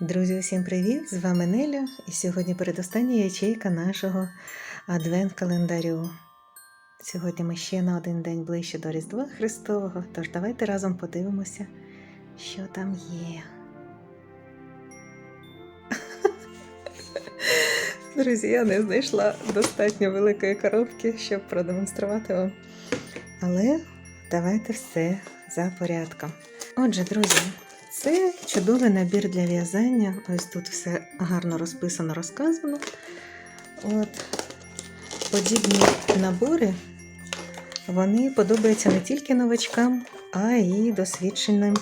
Друзі, усім привіт! З вами Неля, і сьогодні передостання ячейка нашого адвент-календарю. Сьогодні ми ще на один день ближче до Різдва Христового, тож давайте разом подивимося, що там є. Друзі, я не знайшла достатньо великої коробки, щоб продемонструвати вам. Але давайте все за порядком. Отже, друзі, це чудовий набір для в'язання. Ось тут все гарно розписано, розказано. От. Подібні набори вони подобаються не тільки новачкам, а й досвідченим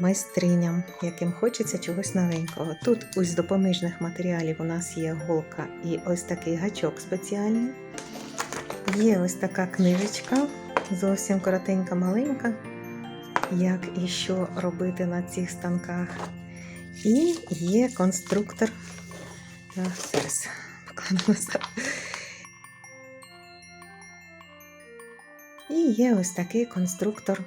майстриням, яким хочеться чогось новенького. Тут ось з допоміжних матеріалів у нас є голка і ось такий гачок спеціальний. Є ось така книжечка, зовсім коротенька, маленька як і що робити на цих станках. І є конструктор. Зараз покладу назад. І є ось такий конструктор.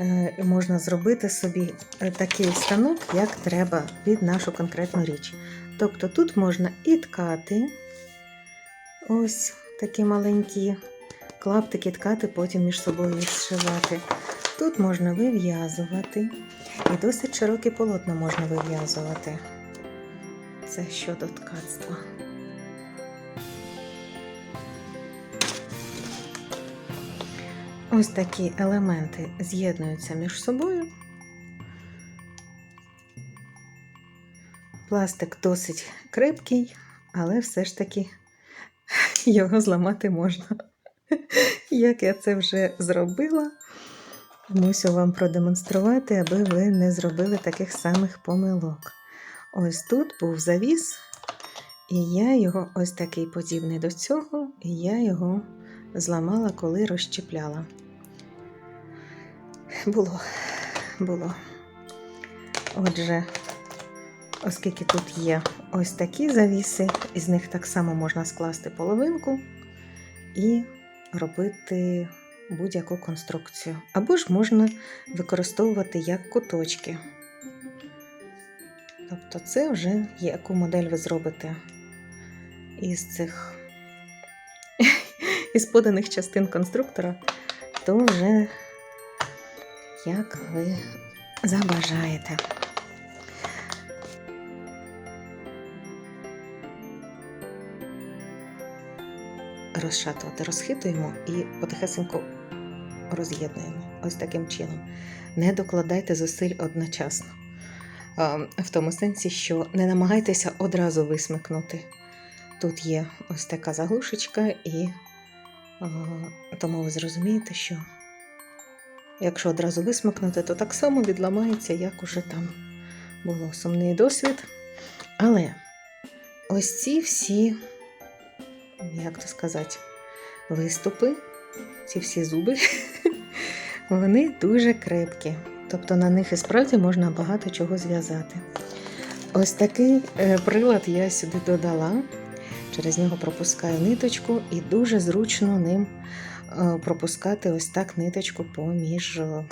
Е, Можна зробити собі е, такий станок, як треба під нашу конкретну річ. Тобто тут можна і ткати, ось такі маленькі клаптики ткати, потім між собою зшивати. Тут можна вив'язувати, і досить широкі полотна можна вив'язувати. Це щодо ткацтва. Ось такі елементи з'єднуються між собою. Пластик досить крепкий, але все ж таки його зламати можна. Як я це вже зробила. Мусю вам продемонструвати, аби ви не зробили таких самих помилок. Ось тут був завіс, і я його ось такий подібний до цього, і я його зламала, коли розщепляла. Було, було. Отже, оскільки тут є ось такі завіси, із них так само можна скласти половинку і робити будь-яку конструкцію. Або ж можна використовувати як куточки. Тобто, це вже яку модель ви зробите із цих із поданих частин конструктора, то вже як ви забажаєте. Розшатувати, розхитуємо і потихесенько роз'єднуємо. Ось таким чином. Не докладайте зусиль одночасно. В тому сенсі, що не намагайтеся одразу висмикнути. Тут є ось така заглушечка, і тому ви зрозумієте, що якщо одразу висмикнути, то так само відламається, як уже там було сумний досвід. Але ось ці всі, як то сказати, виступи, ці всі зуби, вони дуже крепкі. Тобто на них і справді можна багато чого зв'язати. Ось такий е, прилад я сюди додала. Через нього пропускаю ниточку, і дуже зручно ним е, пропускати ось так ниточку поміж е,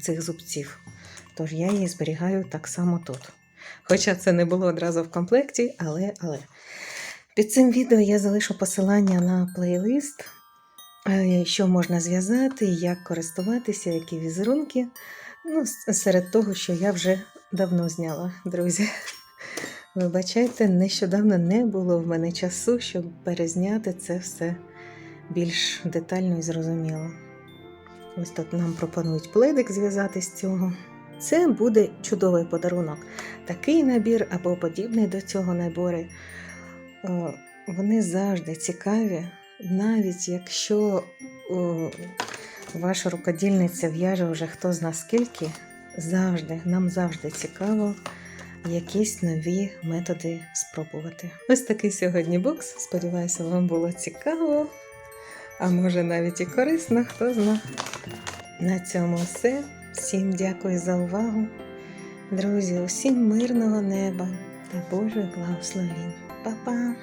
цих зубців. Тож я її зберігаю так само тут. Хоча це не було одразу в комплекті, але. але. Під цим відео я залишу посилання на плейлист, що можна зв'язати, як користуватися, які візерунки. Ну, серед того, що я вже давно зняла, друзі. Вибачайте, нещодавно не було в мене часу, щоб перезняти це все більш детально і зрозуміло. Ось тут нам пропонують пледик зв'язати з цього. Це буде чудовий подарунок. Такий набір або подібний до цього набори. Вони завжди цікаві, навіть якщо о, ваша рукодільниця в'яже вже хто зна скільки, завжди, нам завжди цікаво якісь нові методи спробувати. Ось такий сьогодні бокс. Сподіваюся, вам було цікаво, а може навіть і корисно, хто зна. На цьому все. Всім дякую за увагу. Друзі, усім мирного неба та Божих благословень. Па-па!